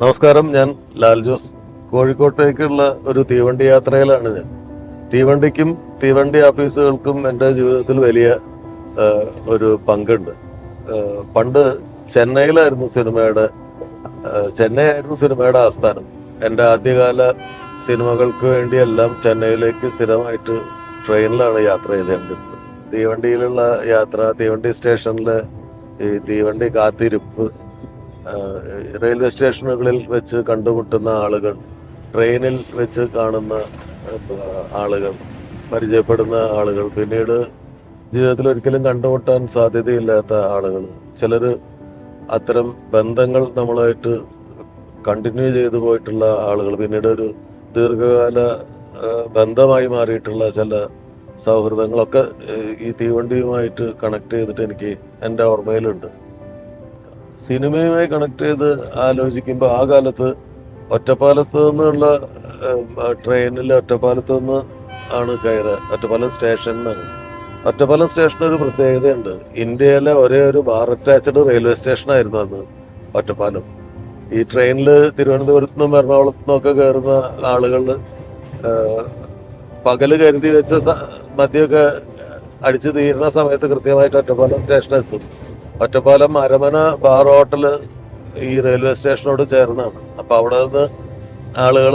നമസ്കാരം ഞാൻ ലാൽ ജോസ് കോഴിക്കോട്ടേക്കുള്ള ഒരു തീവണ്ടി യാത്രയിലാണ് ഞാൻ. തീവണ്ടിക്കും തീവണ്ടി ഓഫീസുകൾക്കും എന്റെ ജീവിതത്തിൽ വലിയ ഒരു പങ്കുണ്ട്. പണ്ട് ചെന്നൈയിലായിരുന്നു സിനിമയുടെ ചെന്നൈ ആയിരുന്നു സിനിമയുടെ ആസ്ഥാനം. എന്റെ ആദ്യകാല സിനിമകൾക്ക് വേണ്ടിയെല്ലാം ചെന്നൈയിലേക്ക് സ്ഥിരമായിട്ട് ട്രെയിനിലാണ് യാത്ര ചെയ്തിരുന്നത് തീവണ്ടിയിലുള്ള യാത്ര തീവണ്ടി സ്റ്റേഷനിലെ ഈ തീവണ്ടി കാത്തിരിപ്പ് റെയിൽവേ സ്റ്റേഷനുകളിൽ വെച്ച് കണ്ടുമുട്ടുന്ന ആളുകൾ ട്രെയിനിൽ വെച്ച് കാണുന്ന ആളുകൾ പരിചയപ്പെടുന്ന ആളുകൾ പിന്നീട് ജീവിതത്തിൽ ഒരിക്കലും കണ്ടുമുട്ടാൻ സാധ്യതയില്ലാത്ത ആളുകൾ. ചിലർ അത്തരം ബന്ധങ്ങൾ നമ്മളായിട്ട് കണ്ടിന്യൂ ചെയ്തു പോയിട്ടുള്ള ആളുകൾ പിന്നീട് ഒരു ദീർഘകാല ബന്ധമായി മാറിയിട്ടുള്ള ചില സൗഹൃദങ്ങളൊക്കെ ഈ തീവണ്ടിയുമായിട്ട് കണക്ട് ചെയ്തിട്ട് എനിക്ക് എന്റെ ഓർമ്മയിലുണ്ട്. സിനിമയുമായി കണക്ട് ചെയ്ത് ആലോചിക്കുമ്പോൾ ആ കാലത്ത് ഒറ്റപ്പാലത്ത് നിന്നുള്ള ട്രെയിനിൽ ഒറ്റപ്പാലത്ത് നിന്ന് ആണ് കയറുക ഒറ്റപ്പാലം സ്റ്റേഷനിലാണ് ഒറ്റപ്പാലം സ്റ്റേഷന് ഒരു പ്രത്യേകതയുണ്ട്. ഇന്ത്യയിലെ ഒരേ ഒരു ബാർ അറ്റാച്ച്ഡ് റെയിൽവേ സ്റ്റേഷനായിരുന്നു അന്ന് ഒറ്റപ്പാലം. ഈ ട്രെയിനിൽ തിരുവനന്തപുരത്ത് നിന്നും എറണാകുളത്തു നിന്നൊക്കെ കയറുന്ന ആളുകൾ പകൽ കരുതി വെച്ച മദ്യമൊക്കെ അടിച്ചു തീരുന്ന സമയത്ത് കൃത്യമായിട്ട് ഒറ്റപ്പാലം സ്റ്റേഷനെത്തും. ഒറ്റപ്പാലം അരമന ബാർ ഹോട്ടൽ ഈ റെയിൽവേ സ്റ്റേഷനോട് ചേർന്നാണ്. അപ്പൊ അവിടെ നിന്ന് ആളുകൾ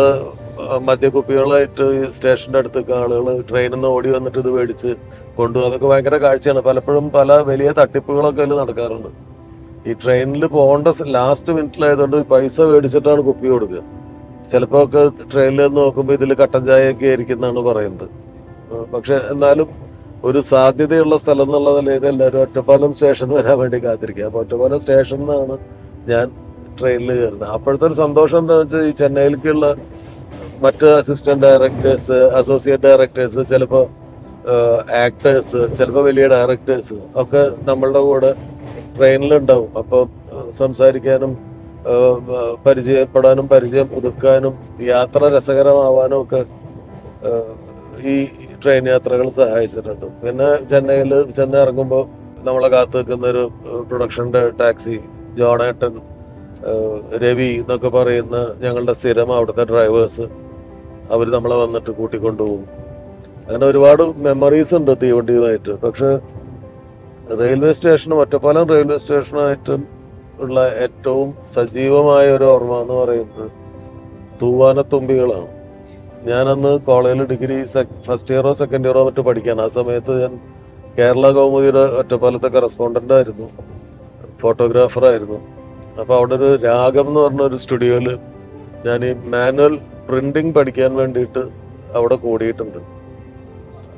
മദ്യക്കുപ്പികളായിട്ട് ഈ സ്റ്റേഷന്റെ അടുത്തൊക്കെ ആളുകൾ ട്രെയിനിൽ നിന്ന് ഓടി വന്നിട്ട് ഇത് മേടിച്ച് കൊണ്ടുപോകും അതൊക്കെ ഭയങ്കര കാഴ്ചയാണ്. പലപ്പോഴും പല വലിയ തട്ടിപ്പുകളൊക്കെ അതിൽ നടക്കാറുണ്ട്. ഈ ട്രെയിനിൽ പോകേണ്ട ലാസ്റ്റ് മിനിറ്റിലായതുകൊണ്ട് പൈസ മേടിച്ചിട്ടാണ് കുപ്പി കൊടുക്കുക. ചിലപ്പോൾ ഒക്കെ ട്രെയിനിൽ നോക്കുമ്പോൾ ഇതിൽ കട്ടൻ ചായയൊക്കെ ആയിരിക്കും എന്നാണ് പറയുന്നത്. പക്ഷെ എന്നാലും ഒരു സാധ്യതയുള്ള സ്ഥലം എന്നുള്ള നിലയിൽ എല്ലാവരും ഒറ്റപ്പാലം സ്റ്റേഷൻ വരാൻ വേണ്ടി കാത്തിരിക്കുക. അപ്പോൾ ഒറ്റപ്പാലം സ്റ്റേഷനിൽ നിന്നാണ് ഞാൻ ട്രെയിനിൽ കയറുന്നത്. അപ്പോഴത്തെ ഒരു സന്തോഷം എന്താ വെച്ചാൽ ഈ ചെന്നൈയിലേക്കുള്ള മറ്റ് അസിസ്റ്റന്റ് ഡയറക്ടേഴ്സ് അസോസിയേറ്റ് ഡയറക്ടേഴ്സ് ചിലപ്പോൾ ആക്ടേഴ്സ് ചിലപ്പോൾ വലിയ ഡയറക്ടേഴ്സ് ഒക്കെ നമ്മളുടെ കൂടെ ട്രെയിനിലുണ്ടാവും. അപ്പോൾ സംസാരിക്കാനും പരിചയപ്പെടാനും പരിചയം പുതുക്കാനും യാത്ര രസകരമാവാനും ഒക്കെ ഈ ട്രെയിൻ യാത്രകൾ സഹായിച്ചിട്ടുണ്ട്. പിന്നെ ചെന്നൈയിൽ ചെന്നൈ ഇറങ്ങുമ്പോൾ നമ്മളെ കാത്തു നിൽക്കുന്ന ഒരു പ്രൊഡക്ഷന്റെ ടാക്സി ജോണേട്ടൻ രവി എന്നൊക്കെ പറയുന്ന ഞങ്ങളുടെ സ്ഥിരം അവിടുത്തെ ഡ്രൈവേഴ്സ് അവർ നമ്മളെ വന്നിട്ട് കൂട്ടിക്കൊണ്ടുപോകും അങ്ങനെ ഒരുപാട് മെമ്മറീസ് ഉണ്ട് തീവണ്ടിയുമായിട്ട്. പക്ഷെ റെയിൽവേ സ്റ്റേഷനും ഒറ്റപ്പാലം റെയിൽവേ സ്റ്റേഷനുമായിട്ട് ഉള്ള ഏറ്റവും സജീവമായ ഒരു ഓർമ്മ എന്ന് പറയുന്നത് തൂവാനത്തുമ്പികളാണ്. ഞാനന്ന് കോളേജിൽ ഡിഗ്രി ഫസ്റ്റ് ഇയറോ സെക്കൻഡ് ഇയറോ മറ്റോ പഠിക്കാൻ. ആ സമയത്ത് ഞാൻ കേരള കൗമുദിയുടെ ഒറ്റപ്പാലത്തെ കറസ്പോണ്ടന്റ് ആയിരുന്നു. ഫോട്ടോഗ്രാഫറായിരുന്നു അപ്പോൾ അവിടെ ഒരു രാഗം എന്ന് പറഞ്ഞ ഒരു സ്റ്റുഡിയോയിൽ ഞാൻ ഈ മാനുവൽ പ്രിന്റിങ് പഠിക്കാൻ വേണ്ടിയിട്ട് അവിടെ കൂടിയിട്ടുണ്ട്.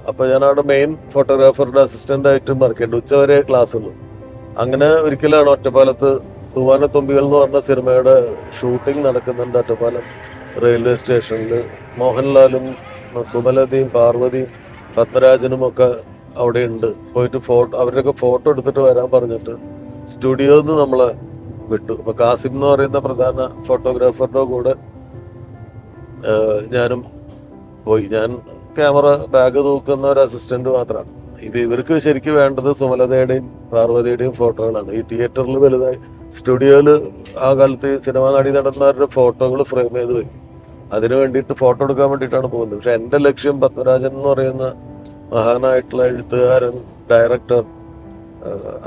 അപ്പോൾ ഞാൻ അവിടെ മെയിൻ ഫോട്ടോഗ്രാഫറുടെ അസിസ്റ്റന്റ് ആയിട്ട് ചെയ്യുന്നുണ്ട് ഉച്ചവരെ ക്ലാസ് ഉള്ളൂ. അങ്ങനെ ഒരിക്കലാണ് ഒറ്റപ്പാലത്ത് തൂവാനത്തുമ്പികൾ എന്ന് പറഞ്ഞ സിനിമയുടെ ഷൂട്ടിംഗ് നടക്കുന്നുണ്ട്. ഒറ്റപ്പാലം റെയിൽവേ സ്റ്റേഷനിൽ മോഹൻലാലും സുമലതയും പാർവതിയും പത്മരാജനും ഒക്കെ അവിടെ ഉണ്ട്. പോയിട്ട് ഫോട്ടോ അവരുടെയൊക്കെ ഫോട്ടോ എടുത്തിട്ട് വരാൻ പറഞ്ഞിട്ട് സ്റ്റുഡിയോയിൽ നിന്ന് നമ്മളെ വിട്ടു. അപ്പൊ കാസിം എന്ന് പറയുന്ന പ്രധാന ഫോട്ടോഗ്രാഫറുടെ കൂടെ ഞാനും പോയി. ഞാൻ ക്യാമറ ബാഗ് തൂക്കുന്ന ഒരു അസിസ്റ്റന്റ് മാത്രമാണ് ഇപ്പൊ ഇവർക്ക് ശരിക്കും വേണ്ടത് സുമലതയുടെയും പാർവതിയുടെയും ഫോട്ടോകളാണ്. ഈ തിയേറ്ററിൽ വലുതായി സ്റ്റുഡിയോയിൽ ആ കാലത്ത് സിനിമാ നടി നടന്നവരുടെ ഫോട്ടോകൾ ഫ്രെയിം ചെയ്ത് വെക്കും. അതിനു വേണ്ടിയിട്ട് ഫോട്ടോ എടുക്കാൻ വേണ്ടിയിട്ടാണ് പോകുന്നത്. പക്ഷെ എന്റെ ലക്ഷ്യം പത്മരാജൻ എന്ന് പറയുന്ന മഹാനായിട്ടുള്ള എഴുത്തുകാരൻ ഡയറക്ടർ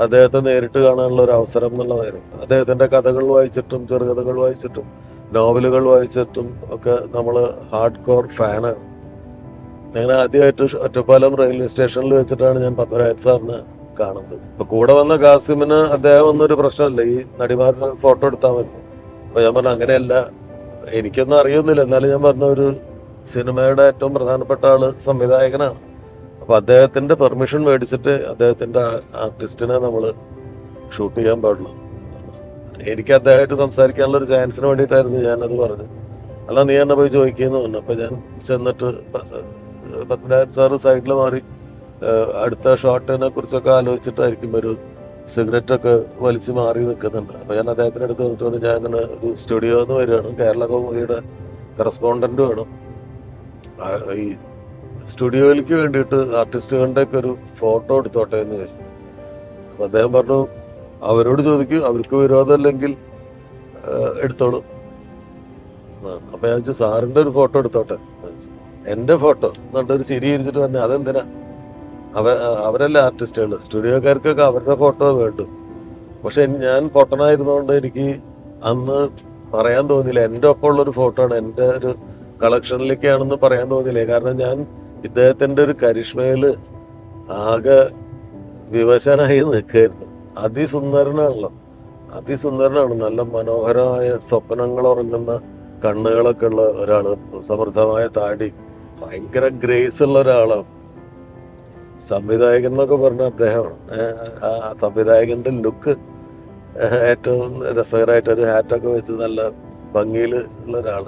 അദ്ദേഹത്തെ നേരിട്ട് കാണാനുള്ള ഒരു അവസരം എന്നുള്ളതായിരുന്നു. അദ്ദേഹത്തിന്റെ കഥകൾ വായിച്ചിട്ടും ചെറുകഥകൾ വായിച്ചിട്ടും നോവലുകൾ വായിച്ചിട്ടും ഒക്കെ നമ്മൾ ഹാർഡ് കോർ ഫാനാണ് അങ്ങനെ ആദ്യമായിട്ട് ഒറ്റപ്പാലം റെയിൽവേ സ്റ്റേഷനിൽ വെച്ചിട്ടാണ് ഞാൻ പത്മരാജ് സാറിനെ കാണുന്നത്. അപ്പൊ കൂടെ വന്ന കാസിമിന് അദ്ദേഹം ഒന്നൊരു പ്രശ്നമല്ല. ഈ നടിമാരുടെ ഫോട്ടോ എടുത്താൽ മതി. അപ്പൊ ഞാൻ പറഞ്ഞു അങ്ങനെയല്ല. എനിക്കൊന്നും അറിയുന്നില്ല. എന്നാലും ഞാൻ പറഞ്ഞ ഒരു സിനിമയുടെ ഏറ്റവും പ്രധാനപ്പെട്ട ആൾ സംവിധായകനാണ്. അപ്പൊ അദ്ദേഹത്തിന്റെ പെർമിഷൻ മേടിച്ചിട്ട് അദ്ദേഹത്തിന്റെ ആർട്ടിസ്റ്റിനെ നമ്മൾ ഷൂട്ട് ചെയ്യാൻ പാടുള്ളൂ. എനിക്ക് അദ്ദേഹമായിട്ട് സംസാരിക്കാനുള്ള ഒരു ചാൻസിന് വേണ്ടിയിട്ടായിരുന്നു ഞാൻ അത് പറഞ്ഞത്. അല്ല നീ എന്നെ പോയി ചോദിക്കുന്നു പറഞ്ഞു. അപ്പൊ ഞാൻ ചെന്നിട്ട് പത്മനാഭൻ സാറ് സൈഡിൽ മാറി അടുത്ത ഷോട്ടിനെ കുറിച്ചൊക്കെ ആലോചിച്ചിട്ടായിരിക്കും ഒരു സിഗരറ്റ് ഒക്കെ വലിച്ചു മാറി നിൽക്കുന്നുണ്ട്. അപ്പോൾ ഞാൻ അദ്ദേഹത്തിന്റെ അടുത്ത് വന്നിട്ടുണ്ട് ഞാൻ അങ്ങനെ ഒരു സ്റ്റുഡിയോ എന്ന് വരികയാണ്. കേരള കറസ്പോണ്ടന്റ് വേണം. ഈ സ്റ്റുഡിയോയിലേക്ക് വേണ്ടിയിട്ട് ആർട്ടിസ്റ്റുകളുടെ ഒക്കെ ഒരു ഫോട്ടോ എടുത്തോട്ടെ എന്ന് ചോദിച്ചു അപ്പം അദ്ദേഹം പറഞ്ഞു അവരോട് ചോദിക്കും അവർക്ക് വിരോധമല്ലെങ്കിൽ എടുത്തോളൂ. അപ്പം ഞാൻ ചോദിച്ചു സാറിന്റെ ഒരു ഫോട്ടോ എടുത്തോട്ടെ എന്റെ ഫോട്ടോ എന്നിട്ടൊരു ചിരി ഇരിച്ചിട്ട് തന്നെ അതെന്തിനാ? അവ അവരല്ല ആർട്ടിസ്റ്റുകൾ സ്റ്റുഡിയോക്കാർക്കൊക്കെ അവരുടെ ഫോട്ടോ വേണ്ടു. പക്ഷെ ഞാൻ പൊട്ടനായിരുന്നതുകൊണ്ട് എനിക്ക് അന്ന് പറയാൻ തോന്നിയില്ല. എന്റെ ഒപ്പം ഉള്ളൊരു ഫോട്ടോ ആണ്. എന്റെ ഒരു കളക്ഷനിലേക്കാണെന്ന് പറയാൻ തോന്നിയില്ല. കാരണം ഞാൻ ഇദ്ദേഹത്തിന്റെ ഒരു കരിഷ്മയിൽ ആകെ വിവശനായി നിൽക്കായിരുന്നു. അതിസുന്ദരനാണല്ലോ. അതിസുന്ദരനാണ്. നല്ല മനോഹരമായ സ്വപ്നങ്ങൾ ഉറങ്ങുന്ന കണ്ണുകളൊക്കെ ഉള്ള ഒരാൾ. സമൃദ്ധമായ താടി. ഭയങ്കര ഗ്രേസ് ഉള്ള ഒരാളാണ്. സംവിധായകൻ എന്നൊക്കെ പറഞ്ഞ അദ്ദേഹമാണ് ആ സംവിധായകന്റെ ലുക്ക് ഏറ്റവും രസകരമായിട്ട് ഒരു ഹാറ്റൊക്കെ വെച്ച് നല്ല ഭംഗിയിൽ ഉള്ള ഒരാൾ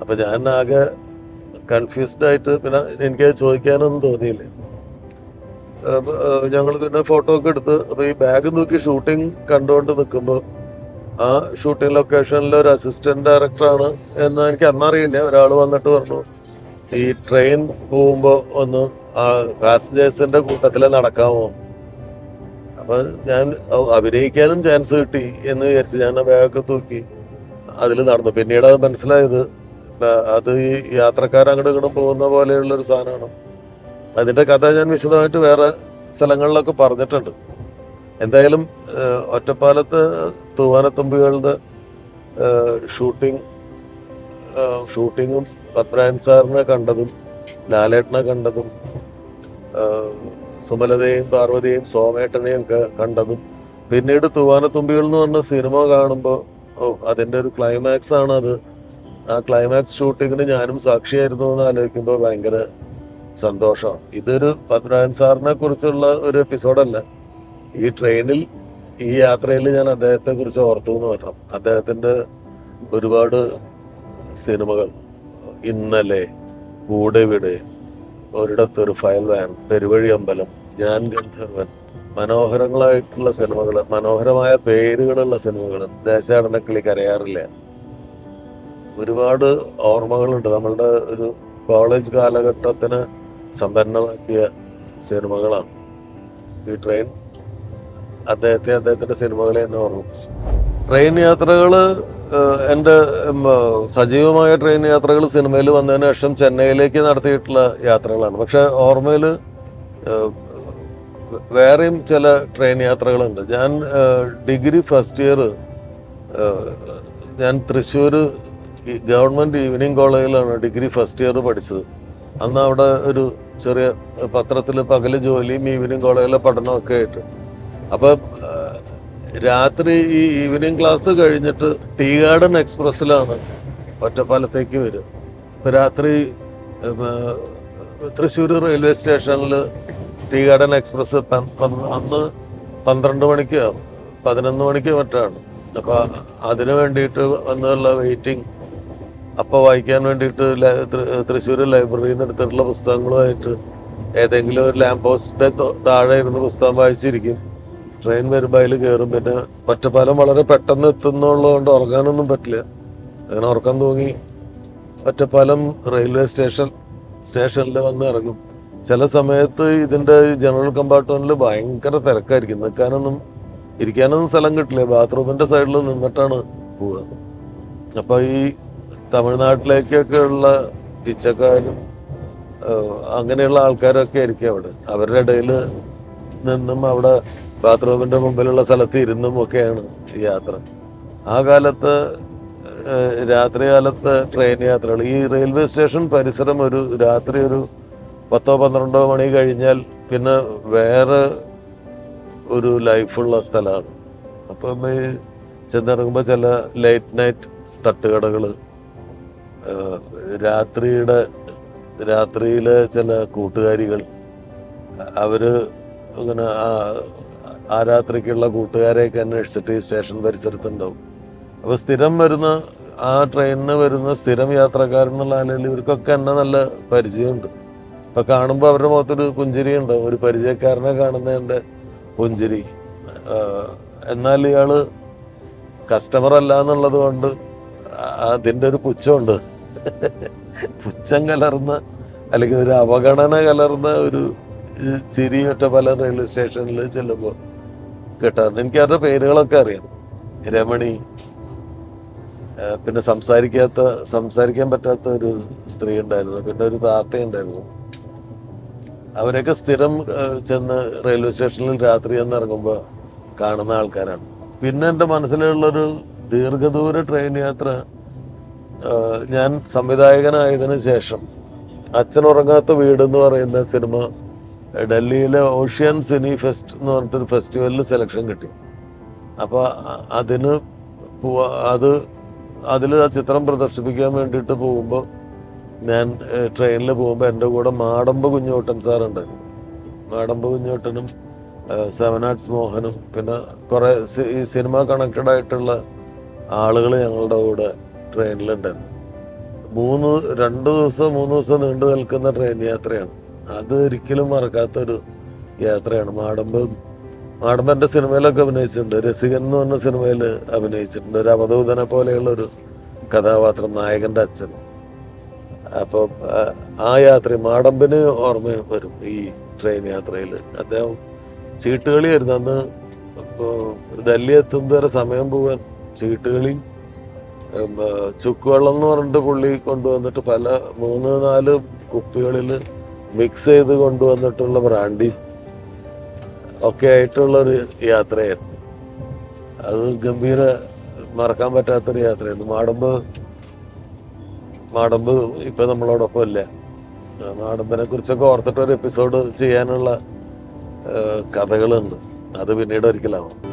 അപ്പൊ ഞാൻ ആകെ കൺഫ്യൂസ്ഡ് ആയിട്ട് പിന്നെ എനിക്കത് ചോദിക്കാനൊന്നും തോന്നിയില്ല. ഞങ്ങൾ പിന്നെ ഫോട്ടോ ഒക്കെ എടുത്ത് അപ്പൊ ഈ ബാഗ് നോക്കി ഷൂട്ടിംഗ് കണ്ടുകൊണ്ട് നിൽക്കുമ്പോൾ ആ ഷൂട്ടിംഗ് ലൊക്കേഷനിൽ ഒരു അസിസ്റ്റന്റ് ഡയറക്ടറാണ് എന്ന് എനിക്ക് അന്നറിയില്ല. ഒരാൾ വന്നിട്ട് പറഞ്ഞു ഈ ട്രെയിൻ പോകുമ്പോൾ ഒന്ന് പാസഞ്ചേഴ്സിന്റെ കൂട്ടത്തിലെ നടക്കാമോ അപ്പൊ ഞാൻ അഭിനയിക്കാനും ചാൻസ് കിട്ടി എന്ന് വിചാരിച്ച് ഞാൻ ബാഗൊക്കെ തൂക്കി അതിൽ നടന്നു. പിന്നീട് അത് മനസ്സിലായത് അത് ഈ ഇങ്ങോട്ട് പോകുന്ന പോലെയുള്ള ഒരു സാധനമാണ്. അതിന്റെ കഥ ഞാൻ വിശദമായിട്ട് വേറെ സ്ഥലങ്ങളിലൊക്കെ പറഞ്ഞിട്ടുണ്ട്. എന്തായാലും ഒറ്റപ്പാലത്ത് തൂവാനത്തുമ്പികളുടെ ഷൂട്ടിംഗ് ഷൂട്ടിങ്ങും പത്മനാഭൻ സാറിനെ കണ്ടതും ലാലേട്ടനെ കണ്ടതും സുമലതയും പാർവതിയും സോമേട്ടനെയും ഒക്കെ കണ്ടതും. പിന്നീട് തൂവാനത്തുമ്പികൾ എന്ന് പറഞ്ഞ സിനിമ കാണുമ്പോൾ ഓ അതിന്റെ ഒരു ക്ലൈമാക്സ് ആണ് അത്. ആ ക്ലൈമാക്സ് ഷൂട്ടിങ്ങിന് ഞാനും സാക്ഷിയായിരുന്നു എന്ന് ആലോചിക്കുമ്പോൾ ഭയങ്കര സന്തോഷമാണ് ഇതൊരു പത്മനാഭൻ സാറിനെ കുറിച്ചുള്ള ഒരു എപ്പിസോഡല്ല ഈ ട്രെയിനിൽ ഈ യാത്രയിൽ ഞാൻ അദ്ദേഹത്തെ കുറിച്ച് ഓർത്തു എന്ന് പറഞ്ഞു. അദ്ദേഹത്തിന്റെ ഒരുപാട് സിനിമകൾ. ഇന്നലെ കൂടെ വിടെ ഒരിടത്തൊരു ഫയൽ വാൻ പെരുവഴി അമ്പലം ഞാൻ ഗന്ധർവൻ മനോഹരങ്ങളായിട്ടുള്ള സിനിമകൾ മനോഹരമായ പേരുകളുള്ള സിനിമകൾ ദേശാടനക്കിളി കരയാറില്ല. ഒരുപാട് ഓർമ്മകളുണ്ട്. നമ്മളുടെ ഒരു കോളേജ് കാലഘട്ടത്തിന് സമ്പന്നമാക്കിയ സിനിമകളാണ് ഈ ട്രെയിൻ അദ്ദേഹത്തെ അദ്ദേഹത്തിന്റെ സിനിമകളെ എന്നെ ഓർമ്മിപ്പിച്ചു. ട്രെയിൻ യാത്രകൾ എന്റെ സജീവമായ ട്രെയിൻ യാത്രകൾ സിനിമയിൽ വന്നതിന് ശേഷം ചെന്നൈയിലേക്ക് നടത്തിയിട്ടുള്ള യാത്രകളാണ്. പക്ഷേ ഓർമ്മയിൽ വേറെയും ചില ട്രെയിൻ യാത്രകളുണ്ട്. ഞാൻ ഡിഗ്രി ഫസ്റ്റ് ഇയർ ഞാൻ തൃശ്ശൂർ ഗവൺമെന്റ് ഈവനിങ് കോളേജിലാണ് ഡിഗ്രി ഫസ്റ്റ് ഇയർ പഠിച്ചത്. അന്ന് അവിടെ ഒരു ചെറിയ പത്രത്തിൽ പകൽ ജോലിയും ഈവനിങ് കോളേജിലെ പഠനമൊക്കെ ആയിട്ട്. അപ്പൊ ആ, രാത്രി ഈ ഈവനിങ് ക്ലാസ് കഴിഞ്ഞിട്ട് ടീ ഗാർഡൻ എക്സ്പ്രസ്സിലാണ് ഒറ്റപ്പാലത്തേക്ക് വരും അപ്പൊ രാത്രി തൃശ്ശൂർ റെയിൽവേ സ്റ്റേഷനിൽ ടീ ഗാർഡൻ എക്സ്പ്രസ് അന്ന് പന്ത്രണ്ട് മണിക്ക് പതിനൊന്ന് മണിക്ക് മറ്റാണ്. അപ്പൊ അതിനു വേണ്ടിയിട്ട് വന്നുള്ള വെയിറ്റിംഗ് അപ്പൊ വായിക്കാൻ വേണ്ടിയിട്ട് തൃശ്ശൂർ ലൈബ്രറിയിൽ നിന്ന് എടുത്തിട്ടുള്ള പുസ്തകങ്ങളുമായിട്ട് ഏതെങ്കിലും ഒരു ലാമ്പ് പോസ്റ്റിന്റെ താഴെ ഇരുന്ന് പുസ്തകം വായിച്ചിരിക്കും. ട്രെയിൻ വരുമ്പോൾ അതിൽ കയറും പിന്നെ ഒറ്റപ്പാലം വളരെ പെട്ടെന്ന് എത്തുന്നുള്ളതുകൊണ്ട് ഉറങ്ങാനൊന്നും പറ്റില്ല. അങ്ങനെ ഉറക്കം തൂങ്ങി ഒറ്റപ്പാലം റെയിൽവേ സ്റ്റേഷൻ സ്റ്റേഷനിൽ വന്ന് ഇറങ്ങും. ചില സമയത്ത് ഇതിന്റെ ജനറൽ കമ്പാർട്ട്മെന്റിൽ ഭയങ്കര തിരക്കായിരിക്കും. നിൽക്കാനൊന്നും ഇരിക്കാനൊന്നും സ്ഥലം കിട്ടില്ല. ബാത്റൂമിന്റെ സൈഡിൽ നിന്നിട്ടാണ് പോവുക. അപ്പോൾ ഈ തമിഴ്നാട്ടിലേക്കൊക്കെ ഉള്ള പിച്ചക്കാരും അങ്ങനെയുള്ള ആൾക്കാരൊക്കെ ആയിരിക്കും അവിടെ. അവരുടെ ഇടയിൽ നിന്നും അവിടെ ബാത്റൂമിന്റെ മുമ്പിലുള്ള സ്ഥലത്ത് ഇരുന്നും ഒക്കെയാണ് ഈ യാത്ര. ആ കാലത്ത് രാത്രി കാലത്ത് ട്രെയിൻ യാത്രകൾ. ഈ റെയിൽവേ സ്റ്റേഷൻ പരിസരം ഒരു രാത്രി ഒരു പത്തോ പന്ത്രണ്ടോ മണി കഴിഞ്ഞാൽ പിന്നെ വേറെ ഒരു ലൈഫുള്ള സ്ഥലമാണ്. അപ്പം ഈ ചെന്നിറങ്ങുമ്പോൾ ചില ലേറ്റ് നൈറ്റ് തട്ടുകടകൾ രാത്രിയുടെ രാത്രിയിലെ ചില കൂട്ടുകാരികൾ അവർ ഇങ്ങനെ ആ- രാത്രിക്കുള്ള കൂട്ടുകാരെയൊക്കെ അന്വേഷിച്ചിട്ട് ഈ സ്റ്റേഷൻ പരിസരത്തുണ്ടാവും. അപ്പൊ സ്ഥിരം വരുന്ന ആ ട്രെയിനിന് വരുന്ന സ്ഥിരം യാത്രക്കാരൻ എന്നുള്ള നിലയിൽ ഇവർക്കൊക്കെ എന്നെ നല്ല പരിചയമുണ്ട്. അപ്പൊ കാണുമ്പോൾ അവരുടെ മുഖത്തൊരു പുഞ്ചിരി ഉണ്ടാവും ഒരു പരിചയക്കാരനെ കാണുന്നതിന്റെ പുഞ്ചിരി. എന്നാൽ ഇയാൾ കസ്റ്റമർ അല്ല എന്നുള്ളത് കൊണ്ട് അതിന്റെ ഒരു പുച്ഛമുണ്ട്. പുച്ഛം കലർന്ന അല്ലെങ്കിൽ ഒരു അവഗണന കലർന്ന ഒരു ചിരിയൊറ്റ പല റെയിൽവേ സ്റ്റേഷനിൽ ചെല്ലുമ്പോൾ കിട്ടാറുണ്ട് എനിക്ക് അവരുടെ പേരുകളൊക്കെ അറിയാം. രമണി പിന്നെ സംസാരിക്കാത്ത സംസാരിക്കാൻ പറ്റാത്ത ഒരു സ്ത്രീ ഉണ്ടായിരുന്നു. പിന്നെ ഒരു താത്ത ഉണ്ടായിരുന്നു അവരൊക്കെ സ്ഥിരം ചെന്ന് റെയിൽവേ സ്റ്റേഷനിൽ രാത്രി ചെന്ന് ഇറങ്ങുമ്പോൾ കാണുന്ന ആൾക്കാരാണ്. പിന്നെ എന്റെ മനസ്സിലുള്ളൊരു ദീർഘദൂര ട്രെയിൻ യാത്ര ഞാൻ സംവിധായകനായതിനു ശേഷം അച്ഛൻ ഉറങ്ങാത്ത വീട് എന്ന് പറയുന്ന സിനിമ ഡൽഹിയിലെ ഓഷ്യൻ സിനി ഫെസ്റ്റ് എന്ന് പറഞ്ഞിട്ടൊരു ഫെസ്റ്റിവലിൽ സെലക്ഷൻ കിട്ടി. അപ്പോൾ അതിന് അത് അതിൽ ആ ചിത്രം പ്രദർശിപ്പിക്കാൻ വേണ്ടിയിട്ട് പോകുമ്പോൾ ഞാൻ ട്രെയിനിൽ പോകുമ്പോൾ എന്റെ കൂടെ മാടമ്പ് കുഞ്ഞോട്ടൻ സാറുണ്ടായിരുന്നു. മാടമ്പ് കുഞ്ഞോട്ടനും സെവൻ ആർട്സ് മോഹനും പിന്നെ കുറേ ഈ സിനിമ കണക്റ്റഡ് ആയിട്ടുള്ള ആളുകൾ ഞങ്ങളുടെ കൂടെ ട്രെയിനിലുണ്ടായിരുന്നു. മൂന്ന് രണ്ട് ദിവസം മൂന്ന് ദിവസം നീണ്ടു നിൽക്കുന്ന ട്രെയിൻ യാത്രയാണ്. അത് ഒരിക്കലും മറക്കാത്തൊരു യാത്രയാണ്. മാടമ്പ് മാടമ്പന്റെ സിനിമയിലൊക്കെ അഭിനയിച്ചിട്ടുണ്ട്. രസികൻ എന്ന് പറഞ്ഞ സിനിമയിൽ അഭിനയിച്ചിട്ടുണ്ട്. ഒരു അവധൂതനെ പോലെയുള്ള ഒരു കഥാപാത്രം നായകന്റെ അച്ഛൻ. അപ്പോൾ ആ യാത്ര മാടമ്പിന് ഓർമ്മ വരും ഈ ട്രെയിൻ യാത്രയിൽ. അദ്ദേഹം ചീട്ടുകളിയായിരുന്നു. അന്ന് ഡൽഹി എത്തുന്നത് വരെ സമയം പോകാൻ ചീട്ടുകളി ചുക്കുവെള്ളം എന്ന് പറഞ്ഞിട്ട് പുള്ളി കൊണ്ടുവന്നിട്ട് പല മൂന്ന് നാല് കുപ്പികളിൽ മിക്സ് ചെയ്ത് കൊണ്ടുവന്നിട്ടുള്ള ബ്രാൻഡി ഒക്കെ ആയിട്ടുള്ള ഒരു യാത്രയായിരുന്നു. അത് ഗംഭീര മറക്കാൻ പറ്റാത്തൊരു യാത്രയായിരുന്നു. മാടമ്പ് മാടമ്പ് ഇപ്പൊ നമ്മളോടൊപ്പം ഇല്ല. മാടമ്പിനെ കുറിച്ചൊക്കെ ഓർത്തിട്ടൊരു എപ്പിസോഡ് ചെയ്യാനുള്ള കഥകളുണ്ട്. അത് പിന്നീട് ഒരിക്കലാവും.